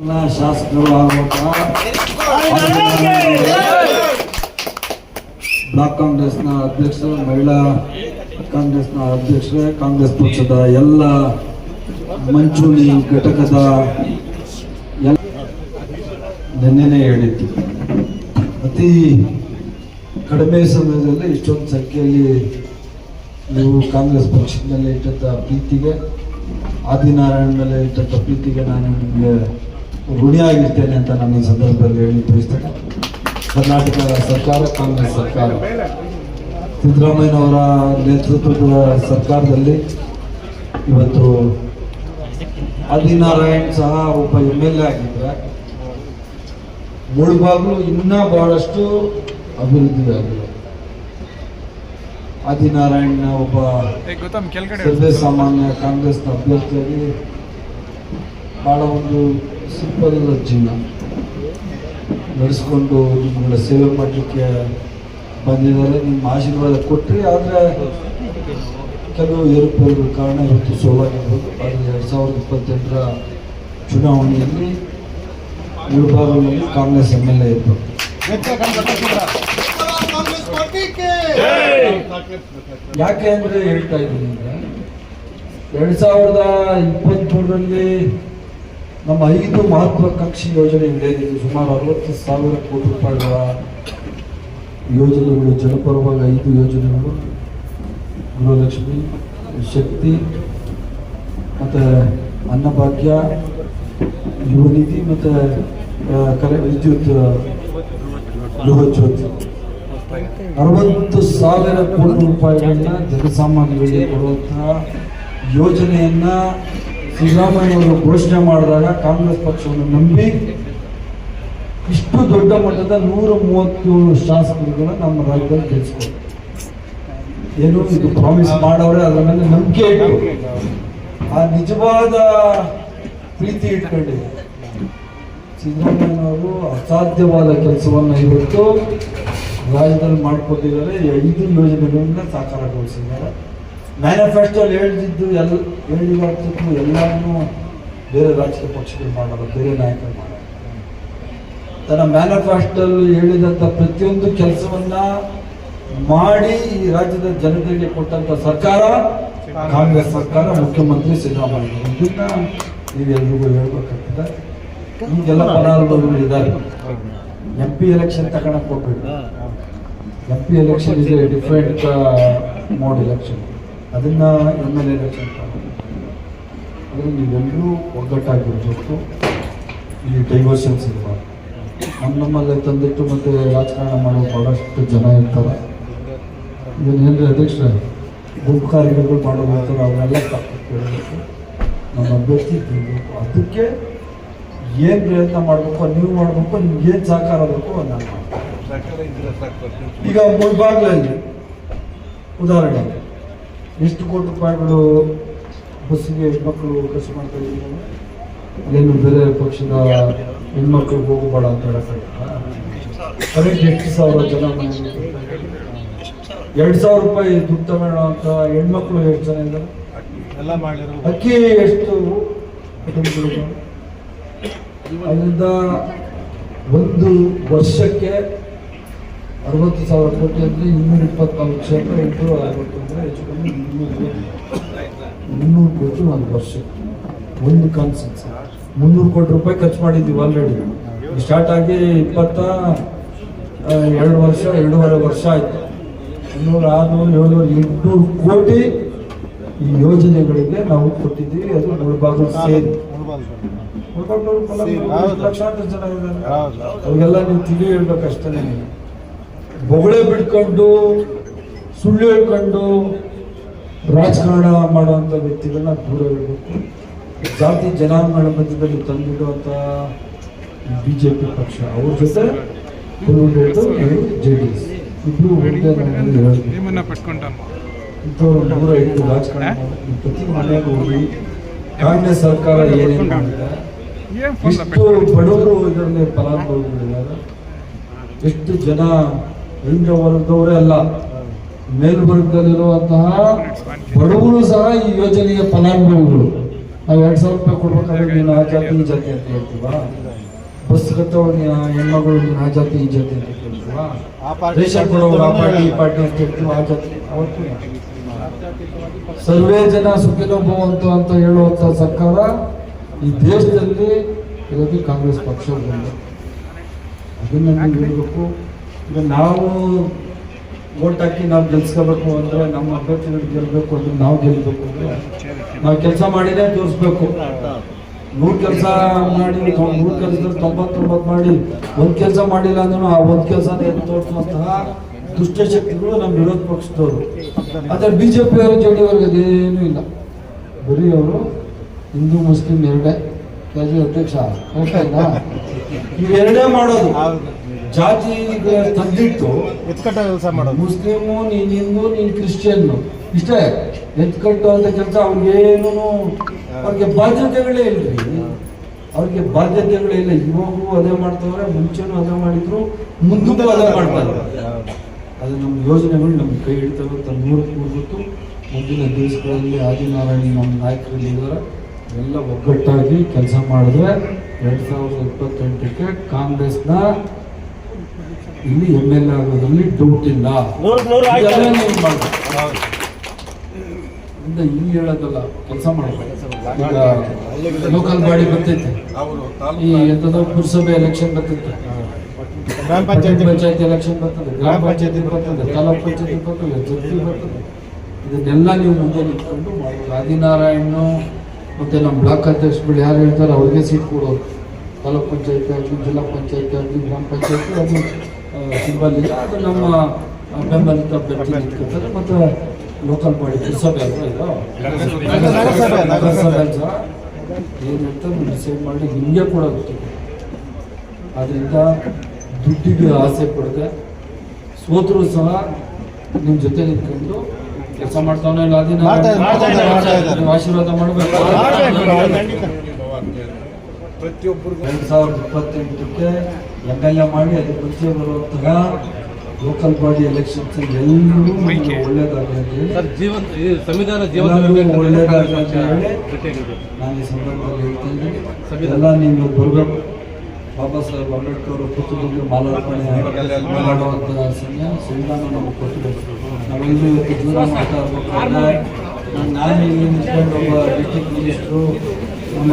ಶಾಸಕರು ಆಗುವಾಗ ಬ್ಲಾಕ್ ಕಾಂಗ್ರೆಸ್ನ ಅಧ್ಯಕ್ಷರು ಮಹಿಳಾ ಕಾಂಗ್ರೆಸ್ನ ಅಧ್ಯಕ್ಷರೇ, ಕಾಂಗ್ರೆಸ್ ಪಕ್ಷದ ಎಲ್ಲ ಮಂಚೂಣಿ ಘಟಕದ ಎಲ್ಲ ಹೇಳಿದ್ದು. ಅತಿ ಕಡಿಮೆ ಸಮಯದಲ್ಲಿ ಇಷ್ಟೊಂದು ಸಂಖ್ಯೆಯಲ್ಲಿ ನೀವು ಕಾಂಗ್ರೆಸ್ ಪಕ್ಷದ ಮೇಲೆ ಇಟ್ಟಂಥ ಪ್ರೀತಿಗೆ ಆದಿನಾರಾಯಣ ಮೇಲೆ ಇಟ್ಟಂಥ ಪ್ರೀತಿಗೆ ನಾನು ನಿಮಗೆ ಋಣಿಯಾಗಿರ್ತೇನೆ ಅಂತ ನಾನು ಈ ಸಂದರ್ಭದಲ್ಲಿ ಹೇಳಿ ತಿಳಿಸ್ತೇನೆ. ಕರ್ನಾಟಕ ಸರ್ಕಾರ ಕಾಂಗ್ರೆಸ್ ಸರ್ಕಾರ. ಸಿದ್ದರಾಮಯ್ಯನವರ ನೇತೃತ್ವದ ಸರ್ಕಾರದಲ್ಲಿ ಇವತ್ತು ಆದಿನಾರಾಯಣ್ ಸಹ ಒಬ್ಬ ಎಂ ಎಲ್ ಎ ಆಗಿದ್ರೆ ಮುಳುಬಾಗ್ಲು ಇನ್ನೂ ಬಹಳಷ್ಟು ಅಭಿವೃದ್ಧಿ ಆಗಿದೆ. ಆದಿನಾರಾಯಣ್ನ ಒಬ್ಬ ಸರ್ವೇ ಸಾಮಾನ್ಯ ಕಾಂಗ್ರೆಸ್ನ ಅಭ್ಯರ್ಥಿಯಾಗಿ ಬಹಳ ಒಂದು ಸಿಂಪಲ್ ಜೀವನ ನಡೆಸ್ಕೊಂಡು ನಿಮ್ಮನ್ನ ಸೇವೆ ಮಾಡಲಿಕ್ಕೆ ಬಂದಿದ್ದಾರೆ. ನಿಮ್ಮ ಆಶೀರ್ವಾದ ಕೊಟ್ಟರೆ ಆದರೆ ಕೆಲವು ಏರುಪೇರುಗಳ ಕಾರಣ ಇವತ್ತು ಸೋಲಾಗಿರ್ಬೋದು. ಆದರೆ ಎರಡು ಸಾವಿರದ ಇಪ್ಪತ್ತೆಂಟರ ಚುನಾವಣೆಯಲ್ಲಿ ವಿಭಾಗದಲ್ಲಿ ಕಾಂಗ್ರೆಸ್ ಎಂ ಎಲ್ ಎ ಇದ್ದರು. ಯಾಕೆ ಅಂದರೆ ಹೇಳ್ತಾ ಇದ್ದೀನಿ ಅಂದರೆ ಎರಡು ಸಾವಿರದ ಇಪ್ಪತ್ತ್ಮೂರರಲ್ಲಿ ನಮ್ಮ ಐದು ಮಹತ್ವಾಕಾಂಕ್ಷಿ ಯೋಜನೆಗಳೇನಿದೆ ಸುಮಾರು ಅರವತ್ತು ಸಾವಿರ ಕೋಟಿ ರೂಪಾಯಿಗಳ ಯೋಜನೆಗಳು, ಜನಪರವಾಗಿ ಐದು ಯೋಜನೆಗಳು. ಗೃಹಲಕ್ಷ್ಮಿ, ಶಕ್ತಿ, ಮತ್ತು ಅನ್ನಭಾಗ್ಯ ಯುವ ನಿಧಿ ಮತ್ತು ಕರೆ, ವಿದ್ಯುತ್ ಗೃಹ ಜ್ಯೋತಿ. ಅರವತ್ತು ಸಾವಿರ ಕೋಟಿ ರೂಪಾಯಿಗಳನ್ನ ಜನಸಾಮಾನ್ಯರಿಗೆ ಕೊಡುವಂತಹ ಯೋಜನೆಯನ್ನ ಸಿದ್ದರಾಮಯ್ಯವರು ಘೋಷಣೆ ಮಾಡಿದಾಗ ಕಾಂಗ್ರೆಸ್ ಪಕ್ಷವನ್ನು ನಂಬಿ ಇಷ್ಟು ದೊಡ್ಡ ಮಟ್ಟದ ನೂರ ಮೂವತ್ತೇಳು ಶಾಸಕರುಗಳು ನಮ್ಮ ರಾಜ್ಯದಲ್ಲಿ ಗೆಲ್ಲಿಸ್ಕೊಂಡು ಏನು, ಇದು ಪ್ರಾಮಿಸ್ ಮಾಡೋರೆ ಅದರ ಮೇಲೆ ನಂಬಿಕೆ ಇಟ್ಟು ಆ ನಿಜವಾದ ಪ್ರೀತಿ ಇಟ್ಕೊಂಡಿದೆ. ಸಿದ್ದರಾಮಯ್ಯನವರು ಅಸಾಧ್ಯವಾದ ಕೆಲಸವನ್ನು ಇವತ್ತು ರಾಜ್ಯದಲ್ಲಿ ಮಾಡಿಕೊಟ್ಟಿದ್ದಾರೆ. ಐದು ಯೋಜನೆಗಳನ್ನ ಸಾಕಾರಗೊಳಿಸಿದ್ದಾರೆ. ಮ್ಯಾನಿಫೆಸ್ಟೋಲ್ಲಿ ಹೇಳಿದ್ದು ಎಲ್ಲ ಹೇಳಿದ್ದು ಎಲ್ಲರನ್ನೂ ಬೇರೆ ರಾಜಕೀಯ ಪಕ್ಷಗಳು ಮಾಡೋದು ಬೇರೆ ನಾಯಕರು ಮಾಡಲ್ಲ. ತನ್ನ ಮ್ಯಾನಿಫೆಸ್ಟೋಲ್ಲಿ ಹೇಳಿದಂಥ ಪ್ರತಿಯೊಂದು ಕೆಲಸವನ್ನ ಮಾಡಿ ಈ ರಾಜ್ಯದ ಜನತೆಗೆ ಕೊಟ್ಟಂಥ ಸರ್ಕಾರ, ಕಾಂಗ್ರೆಸ್ ಸರ್ಕಾರ, ಮುಖ್ಯಮಂತ್ರಿ ಸಿದ್ದರಾಮಯ್ಯ ಇದನ್ನ ನೀವೆಲ್ರಿಗೂ ಹೇಳ್ಬೇಕಾಗ್ತದೆ. ಈಗೆಲ್ಲ ಫಲಾನುಭವಿಗಳು ಇದ್ದಾರೆ. ಎಂ ಪಿ ಎಲೆಕ್ಷನ್ ತಗೊಳಕ್ ಹೋಗ್ಬೇಡಿ ಎಂ ಪಿ ಎಲೆಕ್ಷನ್ ಇದೆ ಡಿಫ್ರೆಂಟ್ ಮೋಡ್ ಎಲೆಕ್ಷನ್ ಅದನ್ನ ಎಂ ಎಲ್ ಎಲೆಕ್ಷನ್ ಅದನ್ನು ನೀವೆಲ್ಲರೂ ಒಗ್ಗಟ್ಟಾಗಿರ್ಬೇಕು. ಇಲ್ಲಿ ಡೈವರ್ಷನ್ಸ್ ಇರಬಾರ್ದು ನಮ್ಮ ನಮ್ಮಲ್ಲೇ ತಂದಿಟ್ಟು ಮತ್ತೆ ರಾಜಕಾರಣ ಮಾಡೋ ಬಹಳಷ್ಟು ಜನ ಇರ್ತಾರೆ. ಇದನ್ನೇನ್ರಿ ಅಧ್ಯಕ್ಷ ಗುಂಪು ಕಾರ್ಯಗಳು ಮಾಡೋ ಅಂತಾರೆ ಅವನ್ನೆಲ್ಲ ತಪ್ಪು ಕೇಳಬೇಕು. ನಮ್ಮ ಅಭ್ಯರ್ಥಿ ಗೆಲ್ಬೇಕು. ಅದಕ್ಕೆ ಏನು ಪ್ರಯತ್ನ ಮಾಡಬೇಕು ನೀವು ಮಾಡಬೇಕು ನಿಮ್ಗೆ ಏನು ಸಹಕಾರ ಬೇಕು ನಾನು ಈಗ ಮುಳ್ಬಾಗ್ಲಲ್ಲಿ ಉದಾಹರಣೆ ಎಷ್ಟು ಕೋಟಿ ರೂಪಾಯಿಗಳು ಬಸ್ಸಿಗೆ ಹೆಣ್ಮಕ್ಳು ಖರ್ಚು ಮಾಡ್ತಾ ಇದ್ದೀವಿ ಏನು ಬೇರೆ ಪಕ್ಷದ ಹೆಣ್ಮಕ್ಳಿಗೆ ಹೋಗಬೇಡ ಅಂತ ಹೇಳಕ್ಕೆ ಎಷ್ಟು ಸಾವಿರ ಜನ ಎರಡು ಸಾವಿರ ರೂಪಾಯಿ ದುಡ್ಡು ತಗೊಳ್ಳೋ ಅಂತ ಹೆಣ್ಮಕ್ಳು ಎಷ್ಟು ಜನ ಇದ್ದಾರೆ. ಎಲ್ಲ ಮಾಡಿರೋ ಅಕ್ಕಿ ಎಷ್ಟು? ಅದರಿಂದ ಒಂದು ವರ್ಷಕ್ಕೆ ಅರವತ್ತು ಸಾವಿರ ಕೋಟಿ ಅಂದರೆ ಇನ್ನೂರ ಇಪ್ಪತ್ನಾಲ್ಕು ಕ್ಷೇತ್ರ ಇಂಪ್ರೂವ್ ಆಗುತ್ತೆ ಅಂದರೆ ಮುನ್ನೂರು ಕೋಟಿ ಒಂದು ವರ್ಷ ಒಂದು ಕಾನ್ಸೆನ್ಸ್ ಮುನ್ನೂರು ಕೋಟಿ ರೂಪಾಯಿ ಖರ್ಚು ಮಾಡಿದ್ದೀವಿ ಆಲ್ರೆಡಿ ಸ್ಟಾರ್ಟ್ ಆಗಿ ಇಪ್ಪತ್ತ ಎರಡು ವರ್ಷ ಎರಡೂವರೆ ವರ್ಷ ಆಯಿತು ಇನ್ನೂರು ಆರುನೂರು ಏಳ್ನೂರು ಎಂಟುನೂರು ಕೋಟಿ. ಈ ಯೋಜನೆಗಳಿಗೆ ನಾವು ಕೊಟ್ಟಿದ್ದೀವಿ, ಅದು ಮುಳಬಾಗಿಲು ಸೇರಿ. ಲಕ್ಷಾಂತರ ಜನ ಇದ್ದಾರೆ ಅವ್ರಿಗೆಲ್ಲ ನೀವು ತಿಳಿ ಹೇಳ್ಬೇಕಷ್ಟೇ ಬೊಗಳೆ ಬಿಡ್ಕೊಂಡು ಸುಳ್ಳು ಹೇಳ್ಕೊಂಡು ರಾಜಕಾರಣ ಮಾಡುವಂಥ ವ್ಯಕ್ತಿಗಳನ್ನ ದೂರ ಇಡಬೇಕು. ಜಾತಿ ಜನಾಂಗಗಳ ಮಧ್ಯದಲ್ಲಿ ತಂದಿಡುವಂಥ ಬಿ ಜೆ ಪಿ ಪಕ್ಷ ಅವ್ರ ಜೊತೆ ಜೆ ಡಿ ಎಸ್. ಇಬ್ಬರು ಇಂಥವ್ರು ನೂರ ಐದು ರಾಜಕಾರಣ ಪ್ರತಿ ಮನೆಗೂ ಹೋಗಿ ಕಾಂಗ್ರೆಸ್ ಸರ್ಕಾರ ಏನೇನು ಮಾಡಿದೆ? ಏನ್ ಎಷ್ಟು ಬಡವರು ಇದರಲ್ಲಿ ಫಲಾನುಭವಿಗಳಿದ್ದಾರೆ. ಎಷ್ಟು ಜನ ಹಿಂದೆ ವರ್ಗದವರೇ ಅಲ್ಲ. ಮೇಲ್ವರ್ಗದಲ್ಲಿರುವಂತಹ ಬಡವರು ಸಹ ಈ ಯೋಜನೆಯ ಫಲಾನುಭವಿಗಳು. ನಾವು ಎರಡು ಸಾವಿರ ರೂಪಾಯಿ ಕೊಡ್ಬೇಕಾದ್ರೆ ನೀನು ಆ ಜಾತಿ, ಈ ಜಾತಿ ಅಂತ ಹೇಳ್ತೀವ? ಬಸ್ ಕಟ್ಟವನ್ನ ಹೆಣ್ಮಗಳು ಆ ಜಾತಿ, ಈ ಜಾತಿ ಅಂತ ಹೇಳ್ತೀವ ಆ ಪಾರ್ಟಿ, ಈ ಪಾರ್ಟಿ ಅಂತ ಹೇಳ್ತೀವ ಆ ಜಾತಿ ಅವತ್ತು ಸರ್ವೇ ಜನ ಸುಖಿನೋ ಭವಂತು ಅಂತ ಹೇಳುವಂತ ಸರ್ಕಾರ ಈ ದೇಶದಲ್ಲಿ ಇರೋದು ಕಾಂಗ್ರೆಸ್ ಪಕ್ಷ. ಅದನ್ನ ನಾವು ಓಟ್ ಹಾಕಿ ನಾವು ಗೆಲ್ಸ್ಕೋಬೇಕು ಅಂದ್ರೆ ನಮ್ಮ ಅಭ್ಯರ್ಥಿಗಳು ಗೆಲ್ಬೇಕು ಅಂದ್ರೆ ನಾವು ಅಂದ್ರೆ ನಾವು ಕೆಲಸ ಮಾಡಿದ್ರೆ ತೋರಿಸ್ಬೇಕು. ನೂರು ಕೆಲಸ ಮಾಡಿ ನೂರು ಕೆಲಸದಲ್ಲಿ ತೊಂಬತ್ತೊಂಬತ್ತು ಮಾಡಿ, ಒಂದು ಕೆಲಸ ಮಾಡಿಲ್ಲ ಅಂದ್ರೂ ಆ ಒಂದು ಕೆಲಸನ ತೋರಿಸುವಂತಹ ದುಷ್ಟಶಕ್ತಿಗಳು ನಮ್ಮ ವಿರೋಧ ಪಕ್ಷದವರು. ಆದರೆ ಬಿ ಜೆ ಪಿಯವರು ಜೆ ಡಿ ಅದೇನೂ ಇಲ್ಲ. ಬರೀ ಅವರು ಹಿಂದೂ, ಮುಸ್ಲಿಂ ಎರಡೇ. ಕೆಜಿ ಅಧ್ಯಕ್ಷ. ಇವೆರಡೇ ಮಾಡೋದು. ಜಾತಿ ತಂದಿಟ್ಟು ಎತ್ಕಟ್ಟ ಕೆಲಸ ಮಾಡೋದು. ಮುಸ್ಲಿಮು ನೀನು ಹಿಂದೂ ನೀನು ಕ್ರಿಶ್ಚಿಯನ್ನು. ಇಷ್ಟೇ. ಎತ್ಕಟ್ಟು ಅಂತ ಕೆಲಸ ಅವ್ರಿಗೇನು ಅವ್ರಿಗೆ ಬಾಧ್ಯತೆಗಳೇ ಇಲ್ರಿ. ಅವ್ರಿಗೆ ಬಾಧ್ಯತೆಗಳೇ ಇಲ್ಲ. ಇವಾಗೂ ಅದೇ ಮಾಡ್ತಾವ್ರೆ ಮುಂಚೆನೂ ಅದೇ ಮಾಡಿದ್ರು ಮುಂದೂ ಅದೇ ಮಾಡ್ತಾರೆ ಅದು ನಮ್ಮ ಯೋಜನೆಗಳು ನಮ್ಗೆ ಕೈ ಹಿಡಿತವೆ ಅಂತ ನೂರಕ್ಕೆ ನೂರು ಗೊತ್ತು ಮುಂದಿನ ದಿವಸಗಳಲ್ಲಿ ಆದಿನಾರಾಯಣ ನಮ್ಮ ನಾಯಕರಲ್ಲಿ ಇದ್ದಾರೆ. ಎಲ್ಲ ಒಗ್ಗಟ್ಟಾಗಿ ಕೆಲಸ ಮಾಡಿದ್ರೆ ಎರಡು ಸಾವಿರದ ಇಪ್ಪತ್ತೆಂಟಕ್ಕೆ ಕಾಂಗ್ರೆಸ್ನ ಇಲ್ಲಿ ಎಂ ಎಲ್ ಎ ಆಗೋದ್ರಲ್ಲಿ ಡೌಟ್ ಇಲ್ಲ ಇಲ್ಲಿ ಹೇಳೋದಲ್ಲ ಕೆಲಸ ಮಾಡಬೇಕು. ಈಗ ಲೋಕಲ್ ಬಾಡಿ ಬರ್ತೈತೆ. ಈ ಎಂಥದೋ ಪುರಸಭೆ ಎಲೆಕ್ಷನ್ ಬರ್ತೈತೆ. ಗ್ರಾಮ ಪಂಚಾಯತ್ ಪಂಚಾಯತಿ ಪಂಚಾಯತ್ ಎಲೆಕ್ಷನ್ ಬರ್ತದೆ ಗ್ರಾಮ ಪಂಚಾಯತಿ ಬರ್ತದೆ ತಾಲೂಕ್ ಪಂಚಾಯತಿ ಬರ್ತದೆ ಜೊತೆ ಬರ್ತದೆ. ಇದನ್ನೆಲ್ಲ ನೀವು ಮುಂದೆ ನಿಂತ್ಕೊಂಡು ಮಾಡ್ಬೋದು ಆದಿನಾರಾಯಣ ಮತ್ತೆ ನಮ್ಮ ಬ್ಲಾಕ್ ಅಧ್ಯಕ್ಷಗಳು ಯಾರು ಹೇಳ್ತಾರೆ ಅವ್ರಿಗೆ ಸೀಟ್ ಕೊಡೋದು. ತಾಲೂಕ್ ಪಂಚಾಯತಿ ಆಗಲಿ ಜಿಲ್ಲಾ ಪಂಚಾಯತಿ ಆಗಲಿ ಗ್ರಾಮ ಪಂಚಾಯತಿ ಅದು ಇಲ್ಲ ಅದು ನಮ್ಮ ಬೆಂಬಲಿತ ಅಭ್ಯರ್ಥಿ ನಿಂತ್ಕೊತಾರೆ ಮತ್ತು ಲೋಕಲ್ ಬಾಡಿ ಪುರಸಭೆ ಅಲ್ವಾ ಇದು ನಗರಸಭೆ, ನಗರಸಭೆ. ಸಹ ಏನಂತ ಡಿಸೈಡ್ ಮಾಡಿ ಹಿಂಗೆ ಕೂಡ ಗೊತ್ತಿದೆ ಅದರಿಂದ ದುಡ್ಡಿಗೆ ಆಸೆ ಕೊಡದೆ ಸೋತರು ಸಹ ನಿಮ್ಮ ಜೊತೆ ನಿಂತ್ಕೊಂಡು ಕೆಲಸ ಮಾಡ್ತಾವನೋ ಇಲ್ಲ ಅದೇ. ನೀವು ಆಶೀರ್ವಾದ ಮಾಡಬೇಕು. ಎರಡು ಸಾವಿರದ ಇಪ್ಪತ್ತೆಂಟಕ್ಕೆ ಎಂ ಎಲ್ ಎ ಮಾಡಿ ಅದ್ರ ಮುಂಚೆ ಬರುವಂತಹ ಲೋಕಲ್ ಬಾಡಿ ಎಲೆಕ್ಷನ್ಸ್ ಎಲ್ಲರೂ ಒಳ್ಳೇದಾಗಲಿ ಸರ್ ಜೀವನ್ ಸಂವಿಧಾನ ಎಲ್ಲರಿಗೂ ಒಳ್ಳೇದಾಗಲಿ ಅಂತ ಹೇಳಿ ನಾನು ಈ ಸಂದರ್ಭದಲ್ಲಿ ಹೇಳ್ತಾ ಇದ್ದೀನಿ. ಎಲ್ಲ ನೀವು ಬರಬೇಕು ಬಾಬಾ ಸಾಹೇಬ್ ಅಂಬೇಡ್ಕರ್ ಅವರ ಪುತ್ರದಲ್ಲಿ ಮಾಲಾರ್ಪಣೆ ಮಾಡುವಂತಹ ಸಮಯ ಸಂವಿಧಾನ ನಮಗೆ ಕೊಟ್ಟಿದೆ ನಾವೆಲ್ಲರೂ ಇವತ್ತು ಜೀವನ ಮಾಡ್ತಾ ಇರ್ಬೇಕಾದ್ರೆ ನಾನು ಇಲ್ಲಿ ನಿಂತ್ಕೊಂಡು ಒಬ್ಬ ಡಿಸ್ಟ್ರಿಕ್ಟ್ ಮಿನಿಸ್ಟ್ರು ನಮ್ಮ